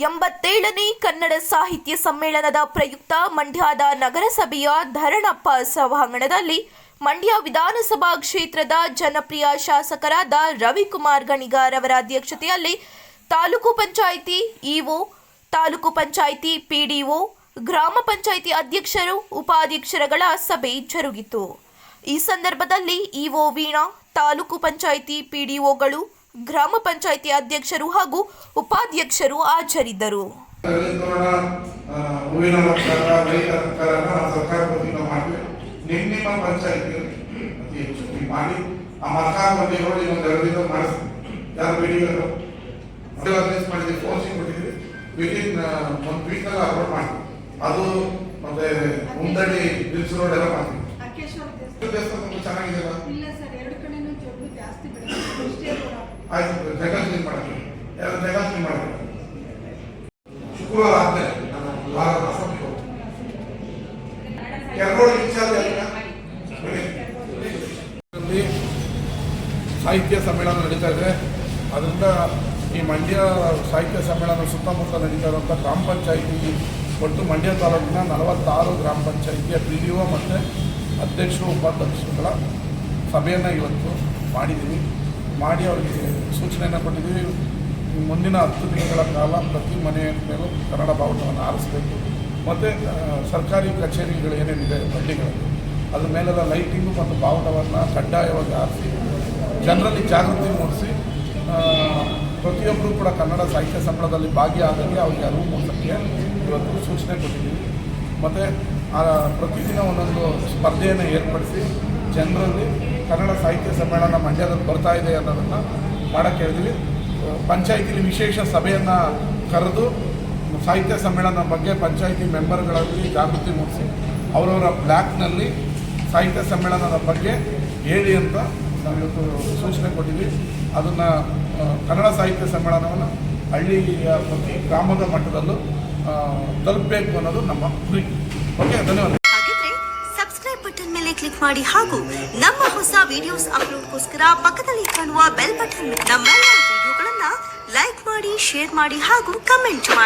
ಎಂಬತ್ತೇಳನೇ ಕನ್ನಡ ಸಾಹಿತ್ಯ ಸಮ್ಮೇಳನದ ಪ್ರಯುಕ್ತ ಮಂಡ್ಯದ ನಗರಸಭೆಯ ಧರಣಪ್ಪ ಸಭಾಂಗಣದಲ್ಲಿ ಮಂಡ್ಯ ವಿಧಾನಸಭಾ ಕ್ಷೇತ್ರದ ಜನಪ್ರಿಯ ಶಾಸಕರಾದ ರವಿಕುಮಾರ್ ಗಣಿಗಾರ್ ಅವರ ಅಧ್ಯಕ್ಷತೆಯಲ್ಲಿ ತಾಲೂಕು ಪಂಚಾಯಿತಿ ಇಒ, ತಾಲೂಕು ಪಂಚಾಯಿತಿ ಪಿಡಿಒ, ಗ್ರಾಮ ಪಂಚಾಯಿತಿ ಅಧ್ಯಕ್ಷರು, ಉಪಾಧ್ಯಕ್ಷರುಗಳ ಸಭೆ ಜರುಗಿತು. ಈ ಸಂದರ್ಭದಲ್ಲಿ ಇಒ ವೀಣಾ, ತಾಲೂಕು ಪಂಚಾಯಿತಿ ಪಿಡಿಒಗಳು ಗ್ರಾಮ ಪಂಚಾಯಿತಿ ಅಧ್ಯಕ್ಷರು ಹಾಗೂ ಉಪಾಧ್ಯಕ್ಷರು ಹಾಜರಿದ್ದರು. ಅದು ಮತ್ತೆ ಅಲಂಕಾರ ಲೈಟ್ ಅಲಂಕಾರನ ನಾವು ಸರ್ಕಾರ ವತಿಯಿಂದ ಶುಕ್ರವಾರ ಆದ್ಮೇಲೆ ಸಾಹಿತ್ಯ ಸಮ್ಮೇಳನ ನಡೀತಾ ಇದೆ. ಅದರಿಂದ ಈ ಮಂಡ್ಯ ಸಾಹಿತ್ಯ ಸಮ್ಮೇಳನ ಸುತ್ತಮುತ್ತ ನಡೀತಾ ಇರುವಂಥ ಗ್ರಾಮ ಪಂಚಾಯಿತಿ ಒಟ್ಟು ಮಂಡ್ಯ ತಾಲೂಕಿನ ನಲವತ್ತಾರು ಗ್ರಾಮ ಪಂಚಾಯಿತಿಯ ಪಿ ಡಿ ಒ ಮತ್ತು ಅಧ್ಯಕ್ಷರು, ಉಪಾಧ್ಯಕ್ಷರುಗಳ ಸಭೆಯನ್ನು ಇವತ್ತು ಮಾಡಿದ್ದೀವಿ ಮಾಡಿ ಅವರಿಗೆ ಸೂಚನೆಯನ್ನು ಕೊಟ್ಟಿದ್ದೀವಿ ಮುಂದಿನ ಹತ್ತು ದಿನಗಳ ಕಾಲ ಪ್ರತಿ ಮನೆಯ ಮೇಲೂ ಕನ್ನಡ ಭಾವುಟವನ್ನು ಆರಿಸಬೇಕು. ಮತ್ತು ಸರ್ಕಾರಿ ಕಚೇರಿಗಳು ಏನೇನಿದೆ ಹಳ್ಳಿಗಳಲ್ಲಿ ಅದ್ರ ಮೇಲೆಲ್ಲ ಲೈಟಿಂಗು ಮತ್ತು ಬಾವುಟವನ್ನು ಕಡ್ಡಾಯವಾಗಿ ಆರಿಸಿ, ಜನರಲ್ಲಿ ಜಾಗೃತಿ ಮೂಡಿಸಿ ಪ್ರತಿಯೊಬ್ಬರೂ ಕೂಡ ಕನ್ನಡ ಸಾಹಿತ್ಯ ಸಮ್ಮೇಳನದಲ್ಲಿ ಭಾಗಿಯಾದಂಗೆ ಅವರಿಗೆ ಅರಿವು ಮೂಡಿಸೋಕ್ಕೆ ಇವತ್ತು ಸೂಚನೆ ಕೊಟ್ಟಿದ್ದೀವಿ. ಮತ್ತು ಪ್ರತಿದಿನ ಒಂದೊಂದು ಸ್ಪರ್ಧೆಯನ್ನು ಏರ್ಪಡಿಸಿ, ಜನರಲ್ಲಿ ಕನ್ನಡ ಸಾಹಿತ್ಯ ಸಮ್ಮೇಳನ ಮಂಡ್ಯದಲ್ಲಿ ಬರ್ತಾ ಇದೆ ಅನ್ನೋದನ್ನು ಮಾಡೋಕ್ಕೆ ಹೇಳಿದ್ವಿ ಪಂಚಾಯತಿಲಿ ವಿಶೇಷ ಸಭೆಯನ್ನು ಕರೆದು ಸಾಹಿತ್ಯ ಸಮ್ಮೇಳನ ಬಗ್ಗೆ ಪಂಚಾಯಿತಿ ಮೆಂಬರ್ಗಳಲ್ಲಿ ಜಾಗೃತಿ ಮೂಡಿಸಿ, ಅವರವರ ಬ್ಲ್ಯಾಕ್ನಲ್ಲಿ ಸಾಹಿತ್ಯ ಸಮ್ಮೇಳನದ ಬಗ್ಗೆ ಹೇಳಿ ಅಂತ ನಾವಿವತ್ತು ಸೂಚನೆ ಕೊಟ್ಟಿದ್ವಿ. ಅದನ್ನು ಕನ್ನಡ ಸಾಹಿತ್ಯ ಸಮ್ಮೇಳನವನ್ನು ಹಳ್ಳಿಯ ಪ್ರತಿ ಗ್ರಾಮದ ಮಟ್ಟದಲ್ಲೂ ತಲುಪಬೇಕು ಅನ್ನೋದು ನಮ್ಮ ಗುರಿ ಓಕೆ, ಧನ್ಯವಾದ. ಸಬ್ಸ್ಕ್ರೈಬ್ ಬಟನ್ ಮೇಲೆ ಕ್ಲಿಕ್ ಮಾಡಿ ಹಾಗೂ ನಮ್ಮ ಹೊಸ ವಿಡಿಯೋಸ್ ಅಪ್ಲೋಡ್ಗೋಸ್ಕರ ಪಕ್ಕದಲ್ಲಿ ಕಾಣುವ ಬೆಲ್ ಬಟನ್ ಮಾಡಿ ಶೇರ್ ಮಾಡಿ ಹಾಗೂ ಕಮೆಂಟ್ ಮಾಡಿ.